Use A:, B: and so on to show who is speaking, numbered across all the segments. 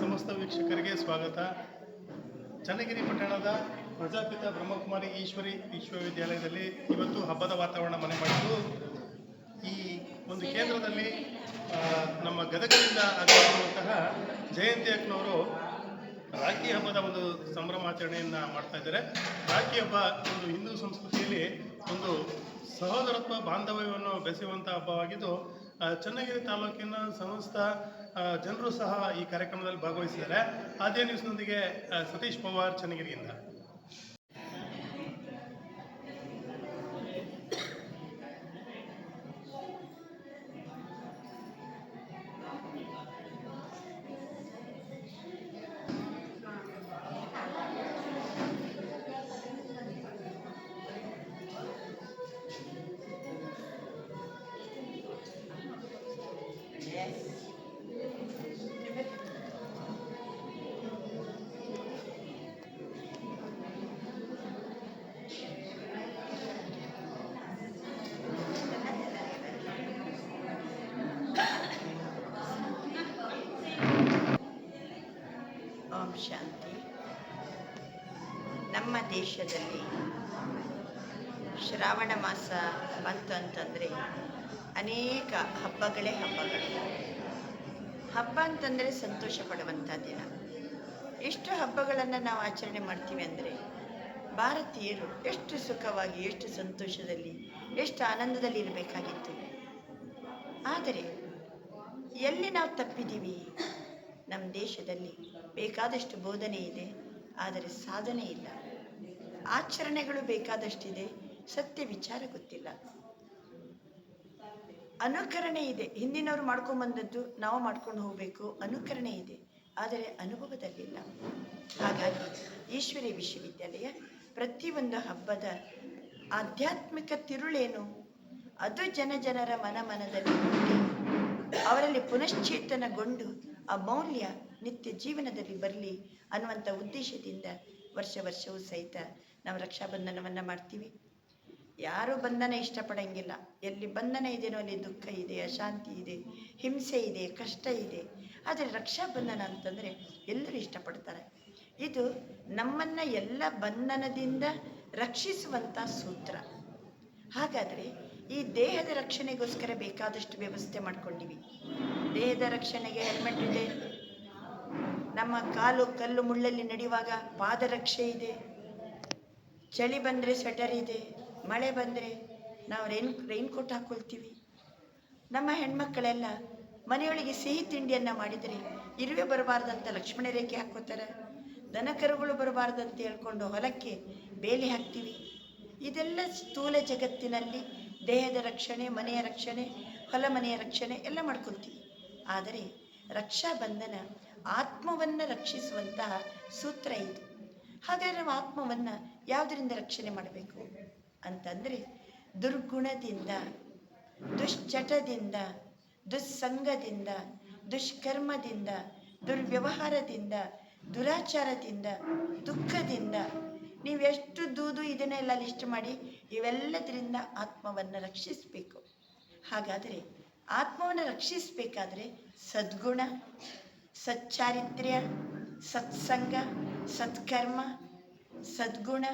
A: ಸಮಸ್ತ ವೀಕ್ಷಕರಿಗೆ ಸ್ವಾಗತ. ಚನ್ನಗಿರಿ ಪಟ್ಟಣದ ಪ್ರಜಾಪಿತ ಬ್ರಹ್ಮಕುಮಾರಿ ಈಶ್ವರಿ ವಿಶ್ವವಿದ್ಯಾಲಯದಲ್ಲಿ ಇವತ್ತು ಹಬ್ಬದ ವಾತಾವರಣ ಮನೆ ಮಾಡಿದ್ದು. ಈ ಒಂದು ಕೇಂದ್ರದಲ್ಲಿ ನಮ್ಮ ಗದಗದಿಂದ ಆಗಮಿಸಿರುವಂತಹ ಜಯಂತಿ ಅಕ್ಕನವರು ರಾಖಿ ಹಬ್ಬದ ಒಂದು ಸಂಭ್ರಮಾಚರಣೆಯನ್ನು ಮಾಡ್ತಾ ಇದ್ದಾರೆ. ರಾಖಿ ಹಬ್ಬ ಒಂದು ಹಿಂದೂ ಸಂಸ್ಕೃತಿಯಲ್ಲಿ ಒಂದು ಸಹೋದರತ್ವ ಬಾಂಧವ್ಯವನ್ನು ಬೆಸೆಯುವಂಥ ಹಬ್ಬವಾಗಿದ್ದು ಚನ್ನಗಿರಿ ತಾಲೂಕಿನ ಸಮಸ್ತ ಜನರು ಸಹ ಈ ಕಾರ್ಯಕ್ರಮದಲ್ಲಿ ಭಾಗವಹಿಸಿದ್ದಾರೆ. ಅದೇ ನ್ಯೂಸ್ನೊಂದಿಗೆ ಸತೀಶ್ ಪವಾರ್ ಚನ್ನಗಿರಿಯಿಂದ.
B: ಶಾಂತಿ. ನಮ್ಮ ದೇಶದಲ್ಲಿ ಶ್ರಾವಣ ಮಾಸ ಬಂತು ಅಂತಂದರೆ ಅನೇಕ ಹಬ್ಬಗಳೇ ಹಬ್ಬಗಳು. ಹಬ್ಬ ಅಂತಂದರೆ ಸಂತೋಷ ಪಡುವಂಥ ದಿನ. ಎಷ್ಟು ಹಬ್ಬಗಳನ್ನು ನಾವು ಆಚರಣೆ ಮಾಡ್ತೀವಿ ಅಂದರೆ ಭಾರತೀಯರು ಎಷ್ಟು ಸುಖವಾಗಿ, ಎಷ್ಟು ಸಂತೋಷದಲ್ಲಿ, ಎಷ್ಟು ಆನಂದದಲ್ಲಿ ಇರಬೇಕಾಗಿತ್ತು. ಆದರೆ ಎಲ್ಲಿ ನಾವು ತಪ್ಪಿದ್ದೀವಿ? ನಮ್ಮ ದೇಶದಲ್ಲಿ ಬೇಕಾದಷ್ಟು ಬೋಧನೆ ಇದೆ, ಆದರೆ ಸಾಧನೆ ಇಲ್ಲ. ಆಚರಣೆಗಳು ಬೇಕಾದಷ್ಟಿದೆ, ಸತ್ಯ ವಿಚಾರ ಗೊತ್ತಿಲ್ಲ. ಅನುಕರಣೆ ಇದೆ. ಹಿಂದಿನವರು ಮಾಡ್ಕೊಂಬಂದದ್ದು ನಾವು ಮಾಡ್ಕೊಂಡು ಹೋಗಬೇಕು, ಅನುಕರಣೆ ಇದೆ, ಆದರೆ ಅನುಭವದಲ್ಲಿಲ್ಲ. ಹಾಗಾಗಿ ಈಶ್ವರಿ ವಿಶ್ವವಿದ್ಯಾಲಯ ಪ್ರತಿಯೊಂದು ಹಬ್ಬದ ಆಧ್ಯಾತ್ಮಿಕ ತಿರುಳೇನು ಅದು ಜನ ಜನರ ಮನ ಮನದಲ್ಲಿ ಅವರಲ್ಲಿ ಪುನಶ್ಚೇತನಗೊಂಡು ಆ ಮೌಲ್ಯ ನಿತ್ಯ ಜೀವನದಲ್ಲಿ ಬರಲಿ ಅನ್ನುವಂಥ ಉದ್ದೇಶದಿಂದ ವರ್ಷ ವರ್ಷವೂ ಸಹಿತ ನಾವು ರಕ್ಷಾಬಂಧನವನ್ನು ಮಾಡ್ತೀವಿ. ಯಾರೂ ಬಂಧನ ಇಷ್ಟಪಡಂಗಿಲ್ಲ. ಎಲ್ಲಿ ಬಂಧನ ಇದೆಯೋ ಅಲ್ಲಿ ದುಃಖ ಇದೆ, ಅಶಾಂತಿ ಇದೆ, ಹಿಂಸೆ ಇದೆ, ಕಷ್ಟ ಇದೆ. ಆದರೆ ರಕ್ಷಾಬಂಧನ ಅಂತಂದರೆ ಎಲ್ಲರೂ ಇಷ್ಟಪಡ್ತಾರೆ. ಇದು ನಮ್ಮನ್ನು ಎಲ್ಲ ಬಂಧನದಿಂದ ರಕ್ಷಿಸುವಂಥ ಸೂತ್ರ. ಹಾಗಾದರೆ ಈ ದೇಹದ ರಕ್ಷಣೆಗೋಸ್ಕರ ಬೇಕಾದಷ್ಟು ವ್ಯವಸ್ಥೆ ಮಾಡ್ಕೊಂಡಿವಿ. ದೇಹದ ರಕ್ಷಣೆಗೆ ಹೆಲ್ಮೆಟ್ ಇದೆ. ನಮ್ಮ ಕಾಲು ಕಲ್ಲು ಮುಳ್ಳಲ್ಲಿ ನಡೆಯುವಾಗ ಪಾದರಕ್ಷೆ ಇದೆ. ಚಳಿ ಬಂದರೆ ಸ್ವೆಟರ್ ಇದೆ. ಮಳೆ ಬಂದರೆ ನಾವು ರೈನ್ ರೈನ್ ಕೋಟ್ ಹಾಕ್ಕೊಳ್ತೀವಿ ನಮ್ಮ ಹೆಣ್ಮಕ್ಕಳೆಲ್ಲ ಮನೆಯೊಳಗೆ ಸಿಹಿ ತಿಂಡಿಯನ್ನು ಮಾಡಿದರೆ ಇರುವೆ ಬರಬಾರ್ದಂತ ಲಕ್ಷ್ಮಣ ರೇಖೆ ಹಾಕ್ಕೋತಾರೆ ದನಕರುಗಳು ಬರಬಾರ್ದಂತ ಹೇಳ್ಕೊಂಡು ಹೊಲಕ್ಕೆ ಬೇಲಿ ಹಾಕ್ತೀವಿ. ಇದೆಲ್ಲ ಸ್ಥೂಲ ಜಗತ್ತಿನಲ್ಲಿ ದೇಹದ ರಕ್ಷಣೆ, ಮನೆಯ ರಕ್ಷಣೆ, ಹೊಲ, ಮನೆಯ ರಕ್ಷಣೆ ಎಲ್ಲ ಮಾಡ್ಕೊಳ್ತೀವಿ ಆದರೆ ರಕ್ಷಾ ಬಂಧನ ಆತ್ಮವನ್ನು ರಕ್ಷಿಸುವಂತಹ ಸೂತ್ರ ಇದು. ಹಾಗಾದರೆ ನಾವು ಆತ್ಮವನ್ನು ಯಾವುದರಿಂದ ರಕ್ಷಣೆ ಮಾಡಬೇಕು? ಅಂತಂದರೆ ದುರ್ಗುಣದಿಂದ, ದುಶ್ಚಟದಿಂದ, ದುಸ್ಸಂಗದಿಂದ, ದುಷ್ಕರ್ಮದಿಂದ, ದುರ್ವ್ಯವಹಾರದಿಂದ, ದುರಾಚಾರದಿಂದ, ದುಃಖದಿಂದ ನೀವೆಷ್ಟು ದೂದು ಇದನ್ನೆಲ್ಲ ಲಿಸ್ಟ್ ಮಾಡಿ ಇವೆಲ್ಲದರಿಂದ ಆತ್ಮವನ್ನು ರಕ್ಷಿಸಬೇಕು. ಹಾಗಾದರೆ ಆತ್ಮವನ್ನು ರಕ್ಷಿಸಬೇಕಾದ್ರೆ ಸದ್ಗುಣ, ಸಚ್ಚಾರಿತ್ರ್ಯ, ಸತ್ಸಂಗ, ಸತ್ಕರ್ಮ, ಸದ್ಗುಣ,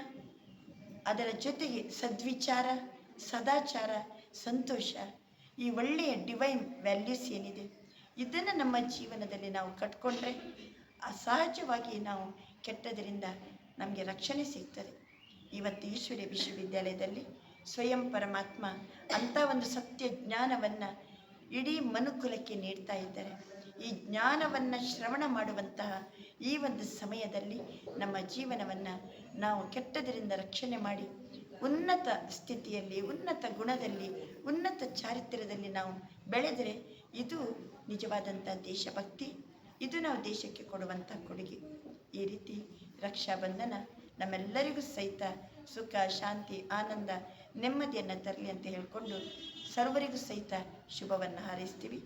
B: ಅದರ ಜೊತೆಗೆ ಸದ್ವಿಚಾರ, ಸದಾಚಾರ, ಸಂತೋಷ ಈ ಒಳ್ಳೆಯ ಡಿವೈನ್ ವ್ಯಾಲ್ಯೂಸ್ ಏನಿದೆ? ಇದನ್ನು ನಮ್ಮ ಜೀವನದಲ್ಲಿ ನಾವು ಕಟ್ಕೊಂಡ್ರೆ ಅಸಹಜವಾಗಿ ನಾವು ಕೆಟ್ಟದರಿಂದ ನಮಗೆ ರಕ್ಷಣೆ ಸಿಗ್ತದೆ. ಇವತ್ತು ಈಶ್ವರಿ ವಿಶ್ವವಿದ್ಯಾಲಯದಲ್ಲಿ ಸ್ವಯಂ ಪರಮಾತ್ಮ ಅಂಥ ಒಂದು ಸತ್ಯ ಜ್ಞಾನವನ್ನು ಇಡೀ ಮನುಕುಲಕ್ಕೆ ನೀಡ್ತಾ ಇದ್ದಾರೆ. ಈ ಜ್ಞಾನವನ್ನು ಶ್ರವಣ ಮಾಡುವಂತಹ ಈ ಒಂದು ಸಮಯದಲ್ಲಿ ನಮ್ಮ ಜೀವನವನ್ನು ನಾವು ಕೆಟ್ಟದರಿಂದ ರಕ್ಷಣೆ ಮಾಡಿ, ಉನ್ನತ ಸ್ಥಿತಿಯಲ್ಲಿ, ಉನ್ನತ ಗುಣದಲ್ಲಿ, ಉನ್ನತ ಚಾರಿತ್ರ್ಯದಲ್ಲಿ ನಾವು ಬೆಳೆದರೆ ಇದು ನಿಜವಾದಂಥ ದೇಶಭಕ್ತಿ, ಇದು ನಾವು ದೇಶಕ್ಕೆ ಕೊಡುವಂಥ ಕೊಡುಗೆ. ಈ ರೀತಿ ರಕ್ಷಾಬಂಧನ ನಮ್ಮೆಲ್ಲರಿಗೂ ಸಹಿತ ಸುಖ ಶಾಂತಿ ಆನಂದ ನೆಮ್ಮದಿಯನ್ನು ತರಲಿ ಅಂತ ಹೇಳಿಕೊಂಡು ಸರ್ವರಿಗೂ ಸಹಿತ ಶುಭವನ್ನು ಹಾರೈಸ್ತೀವಿ.